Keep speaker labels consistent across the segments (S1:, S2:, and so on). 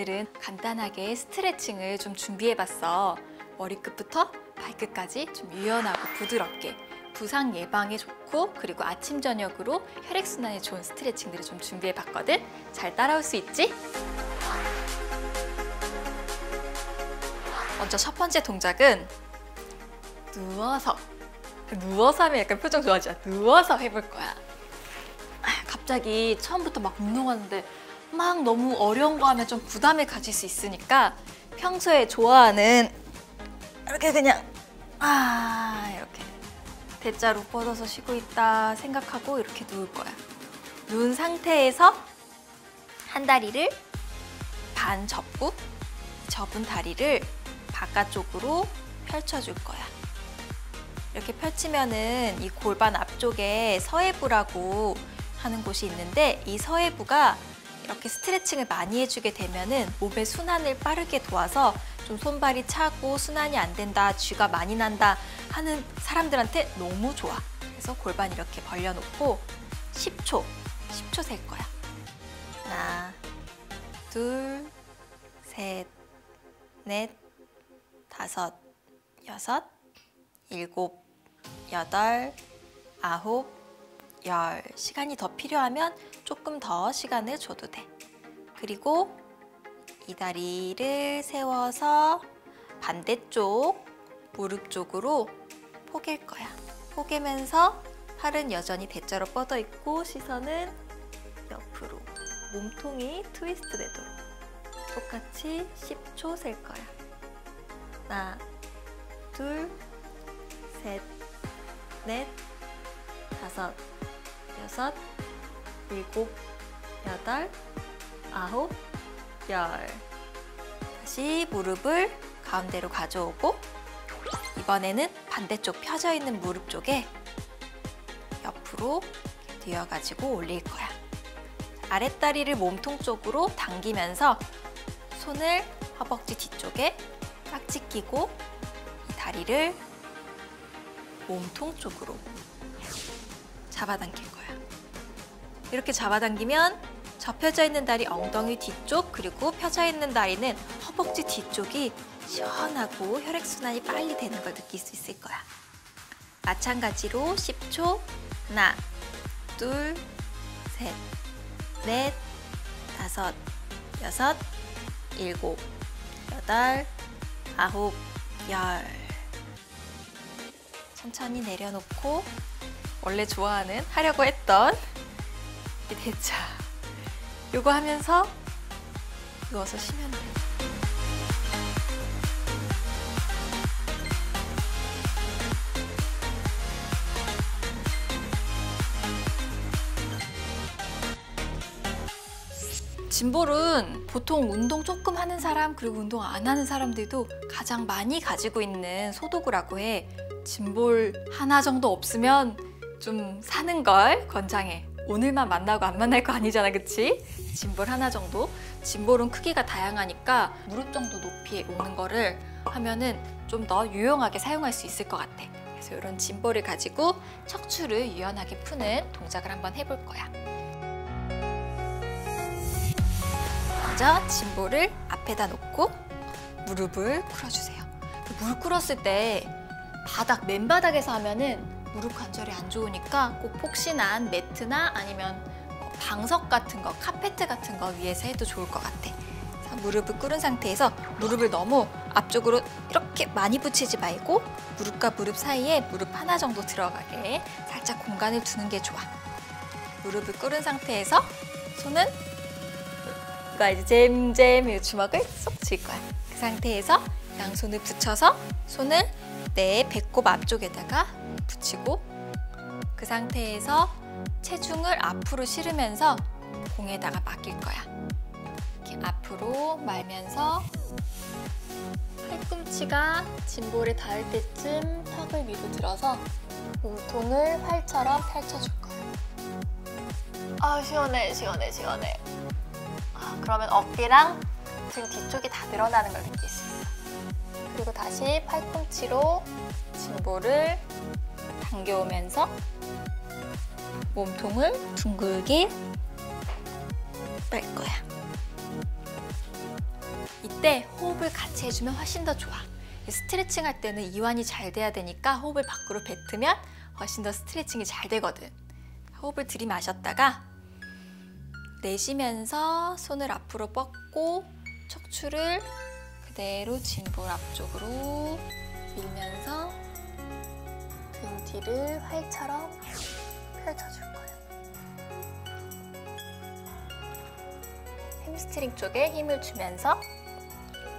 S1: 오늘은 간단하게 스트레칭을 좀 준비해봤어. 머리끝부터 발끝까지 좀 유연하고 부드럽게 부상 예방에 좋고 그리고 아침 저녁으로 혈액 순환에 좋은 스트레칭들을 좀 준비해봤거든. 잘 따라올 수 있지? 먼저 첫 번째 동작은 누워서 누워서 하면 약간 표정 좋아지죠? 누워서 해볼 거야. 아, 갑자기 처음부터 막 운동하는데 막 너무 어려운 거 하면 좀 부담을 가질 수 있으니까 평소에 좋아하는 이렇게 그냥 아 이렇게 대자로 뻗어서 쉬고 있다 생각하고 이렇게 누울 거야. 누운 상태에서 한 다리를 반 접고 접은 다리를 바깥쪽으로 펼쳐줄 거야. 이렇게 펼치면은 이 골반 앞쪽에 서해부라고 하는 곳이 있는데 이 서해부가 이렇게 스트레칭을 많이 해주게 되면은 몸의 순환을 빠르게 도와서 좀 손발이 차고 순환이 안 된다, 쥐가 많이 난다 하는 사람들한테 너무 좋아. 그래서 골반 이렇게 벌려놓고 10초, 10초 셀 거야. 하나, 둘, 셋, 넷, 다섯, 여섯, 일곱, 여덟, 아홉, 열. 시간이 더 필요하면 조금 더 시간을 줘도 돼. 그리고 이 다리를 세워서 반대쪽 무릎 쪽으로 포갤 거야. 포개면서 팔은 여전히 대자로 뻗어 있고 시선은 옆으로. 몸통이 트위스트 되도록. 똑같이 10초 셀 거야. 하나, 둘, 셋, 넷, 다섯, 여섯, 일곱, 여덟, 아홉, 열. 다시 무릎을 가운데로 가져오고 이번에는 반대쪽 펴져 있는 무릎 쪽에 옆으로 뒤어가지고 올릴 거야. 아랫다리를 몸통 쪽으로 당기면서 손을 허벅지 뒤쪽에 이 다리를 몸통 쪽으로 잡아당길 거야. 이렇게 잡아당기면 접혀져 있는 다리 엉덩이 뒤쪽 그리고 펴져 있는 다리는 허벅지 뒤쪽이 시원하고 혈액순환이 빨리 되는 걸 느낄 수 있을 거야. 마찬가지로 10초 하나, 둘, 셋, 넷, 다섯, 여섯, 일곱, 여덟, 아홉, 열 천천히 내려놓고 원래 좋아하는 하려고 했던 이 대차 요거 하면서 누워서 쉬면 돼. 짐볼은 보통 운동 조금 하는 사람 그리고 운동 안 하는 사람들도 가장 많이 가지고 있는 소도구라고 해. 짐볼 하나 정도 없으면 좀 사는 걸 권장해. 오늘만 만나고 안 만날 거 아니잖아, 그치? 짐볼 하나 정도. 짐볼은 크기가 다양하니까 무릎 정도 높이에 오는 거를 하면은 좀 더 유용하게 사용할 수 있을 것 같아. 그래서 이런 짐볼을 가지고 척추를 유연하게 푸는 동작을 한번 해볼 거야. 먼저 짐볼을 앞에다 놓고 무릎을 꿇어주세요. 무릎 꿇었을 때 바닥, 맨바닥에서 하면은 무릎 관절이 안 좋으니까 꼭 폭신한 매트나 아니면 뭐 방석 같은 거, 카페트 같은 거 위에서 해도 좋을 것 같아. 자, 무릎을 꿇은 상태에서 무릎을 너무 앞쪽으로 이렇게 많이 붙이지 말고 무릎과 무릎 사이에 무릎 하나 정도 들어가게 살짝 공간을 두는 게 좋아. 무릎을 꿇은 상태에서 손은 이거 이제 잼잼 주먹을 쏙 쥘 거야. 그 상태에서 양손을 붙여서 손을 내 배꼽 앞쪽에다가 붙이고 그 상태에서 체중을 앞으로 실으면서 공에다가 맡길 거야. 이렇게 앞으로 말면서 팔꿈치가 짐볼에 닿을 때쯤 턱을 위로 들어서 몸통을 활처럼 펼쳐줄 거야. 아 시원해 시원해 시원해. 아, 그러면 어깨랑 등 뒤쪽이 다 늘어나는 걸 느낄 수 있어요. 그리고 다시 팔꿈치로 진보를 당겨오면서 몸통을 둥글게 빨 거야. 이때 호흡을 같이 해주면 훨씬 더 좋아. 스트레칭 할 때는 이완이 잘 돼야 되니까 호흡을 밖으로 뱉으면 훨씬 더 스트레칭이 잘 되거든. 호흡을 들이마셨다가 내쉬면서 손을 앞으로 뻗고 척추를 그대로 진볼 앞쪽으로 밀면서 등 뒤를 활처럼 펼쳐줄 거예요. 햄스트링 쪽에 힘을 주면서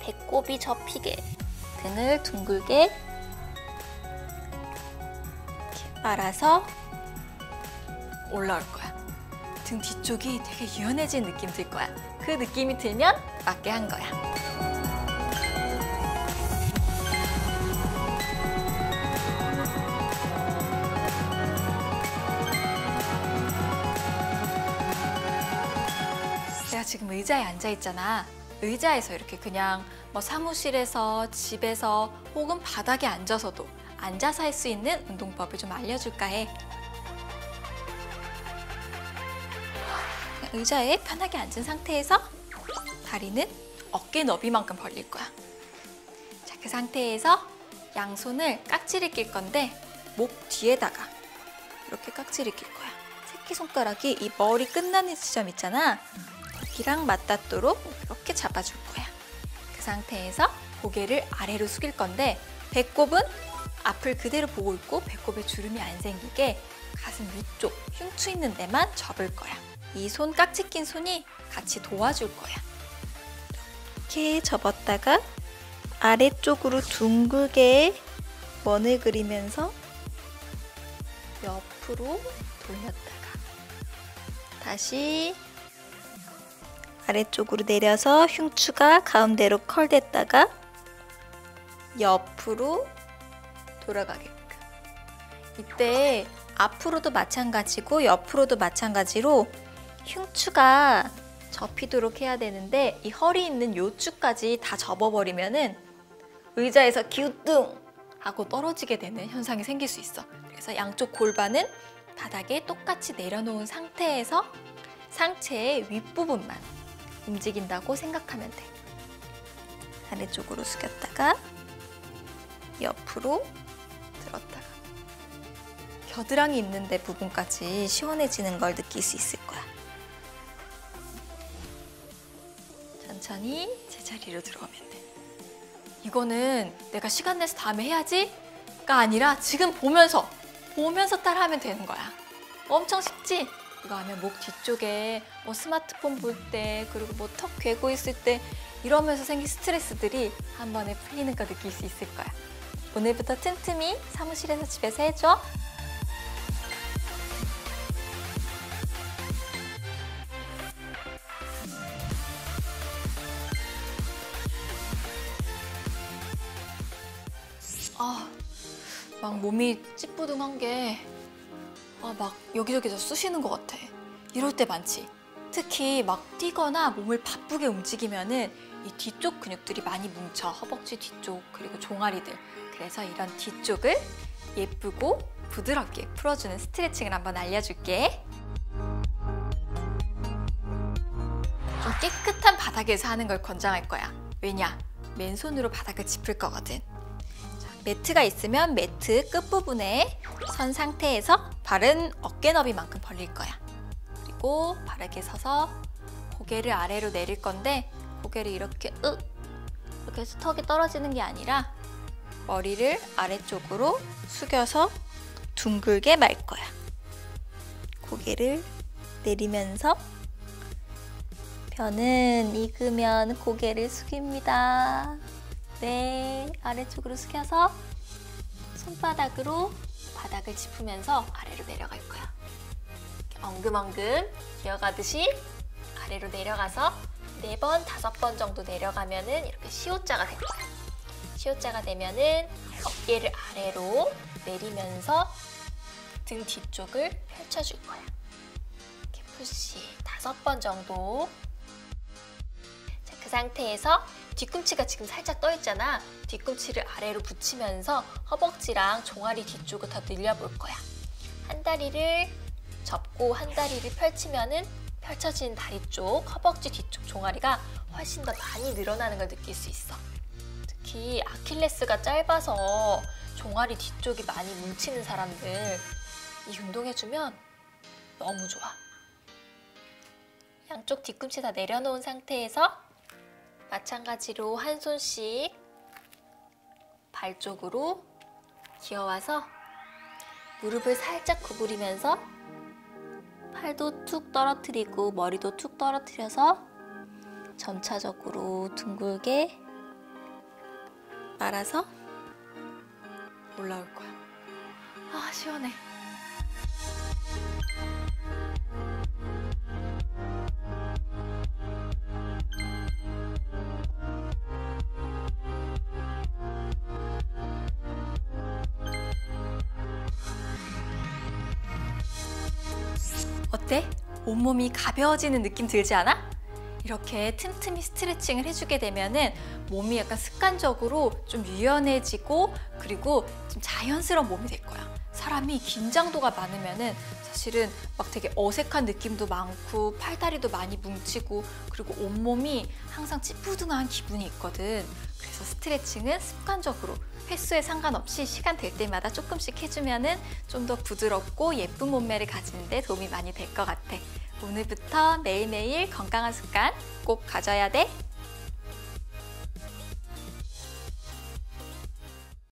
S1: 배꼽이 접히게 등을 둥글게 이렇게 말아서 올라올 거야. 등 뒤쪽이 되게 유연해진 느낌 들 거야. 그 느낌이 들면 맞게 한 거야. 내가 지금 의자에 앉아 있잖아. 의자에서 이렇게 그냥 뭐 사무실에서 집에서 혹은 바닥에 앉아서도 앉아서 할 수 있는 운동법을 좀 알려줄까 해. 의자에 편하게 앉은 상태에서 다리는 어깨 너비만큼 벌릴 거야. 자, 그 상태에서 양손을 깍지를 낄 건데 목 뒤에다가 이렇게 깍지를 낄 거야. 새끼손가락이 이 머리 끝나는 지점 있잖아. 거기랑 맞닿도록 이렇게 잡아줄 거야. 그 상태에서 고개를 아래로 숙일 건데 배꼽은 앞을 그대로 보고 있고 배꼽에 주름이 안 생기게 가슴 위쪽 흉추 있는 데만 접을 거야. 이 손 깍지 낀 손이 같이 도와줄 거야. 이렇게 접었다가 아래쪽으로 둥글게 원을 그리면서 옆으로 돌렸다가 다시 아래쪽으로 내려서 흉추가 가운데로 컬됐다가 옆으로 돌아가게끔. 이때 앞으로도 마찬가지고 옆으로도 마찬가지로 흉추가 접히도록 해야 되는데 이 허리 있는 요추까지 다 접어버리면은 의자에서 기우뚱 하고 떨어지게 되는 현상이 생길 수 있어. 그래서 양쪽 골반은 바닥에 똑같이 내려놓은 상태에서 상체의 윗부분만 움직인다고 생각하면 돼. 아래쪽으로 숙였다가 옆으로 들었다가 겨드랑이 있는 데 부분까지 시원해지는 걸 느낄 수 있을 거야. 천천히 제자리로 들어오면 돼. 이거는 내가 시간 내서 다음에 해야지가 아니라 지금 보면서 보면서 따라하면 되는 거야. 엄청 쉽지? 이거 하면 목 뒤쪽에 뭐 스마트폰 볼 때 그리고 뭐 턱 괴고 있을 때 이러면서 생긴 스트레스들이 한 번에 풀리는 거 느낄 수 있을 거야. 오늘부터 틈틈이 사무실에서 집에서 해줘. 아, 막 몸이 찌뿌둥한 게, 아, 막 여기저기 저 쑤시는 것 같아. 이럴 때 많지. 특히 막 뛰거나 몸을 바쁘게 움직이면은 이 뒤쪽 근육들이 많이 뭉쳐. 허벅지 뒤쪽, 그리고 종아리들. 그래서 이런 뒤쪽을 예쁘고 부드럽게 풀어주는 스트레칭을 한번 알려줄게. 좀 깨끗한 바닥에서 하는 걸 권장할 거야. 왜냐? 맨손으로 바닥을 짚을 거거든. 자, 매트가 있으면 매트 끝부분에 선 상태에서 발은 어깨 너비만큼 벌릴 거야. 그리고 바르게 서서 고개를 아래로 내릴 건데 고개를 이렇게 으 이렇게 해서 턱이 떨어지는 게 아니라 머리를 아래쪽으로 숙여서 둥글게 말 거야. 고개를 내리면서 변은 익으면 고개를 숙입니다. 네, 아래쪽으로 숙여서 손바닥으로 바닥을 짚으면서 아래로 내려갈 거야. 엉금엉금 기어가듯이 아래로 내려가서 네 번, 다섯 번 정도 내려가면은 이렇게 시옷자가 될 거야. 시옷자가 되면은 어깨를 아래로 내리면서 등 뒤쪽을 펼쳐줄 거야. 이렇게 푸시 다섯 번 정도. 자, 그그 상태에서 뒤꿈치가 지금 살짝 떠 있잖아. 뒤꿈치를 아래로 붙이면서 허벅지랑 종아리 뒤쪽을 더 늘려볼 거야. 한 다리를 접고 한 다리를 펼치면은 펼쳐진 다리 쪽, 허벅지 뒤쪽 종아리가 훨씬 더 많이 늘어나는 걸 느낄 수 있어. 특히 아킬레스가 짧아서 종아리 뒤쪽이 많이 뭉치는 사람들 이 운동해주면 너무 좋아. 양쪽 뒤꿈치 다 내려놓은 상태에서 마찬가지로 한 손씩 발 쪽으로 기어와서 무릎을 살짝 구부리면서 팔도 툭 떨어뜨리고 머리도 툭 떨어뜨려서 점차적으로 둥글게 말아서 올라올 거야. 아, 시원해. 어때? 온몸이 가벼워지는 느낌 들지 않아? 이렇게 틈틈이 스트레칭을 해주게 되면 은 몸이 약간 습관적으로 좀 유연해지고 그리고 좀 자연스러운 몸이 될 거야. 사람이 긴장도가 많으면 은 사실은 막 되게 어색한 느낌도 많고 팔다리도 많이 뭉치고 그리고 온몸이 항상 찌뿌둥한 기분이 있거든. 그래서 스트레칭은 습관적으로 횟수에 상관없이 시간 될 때마다 조금씩 해주면 은 좀 더 부드럽고 예쁜 몸매를 가지는 데 도움이 많이 될 것 같아. 오늘부터 매일매일 건강한 습관 꼭 가져야 돼.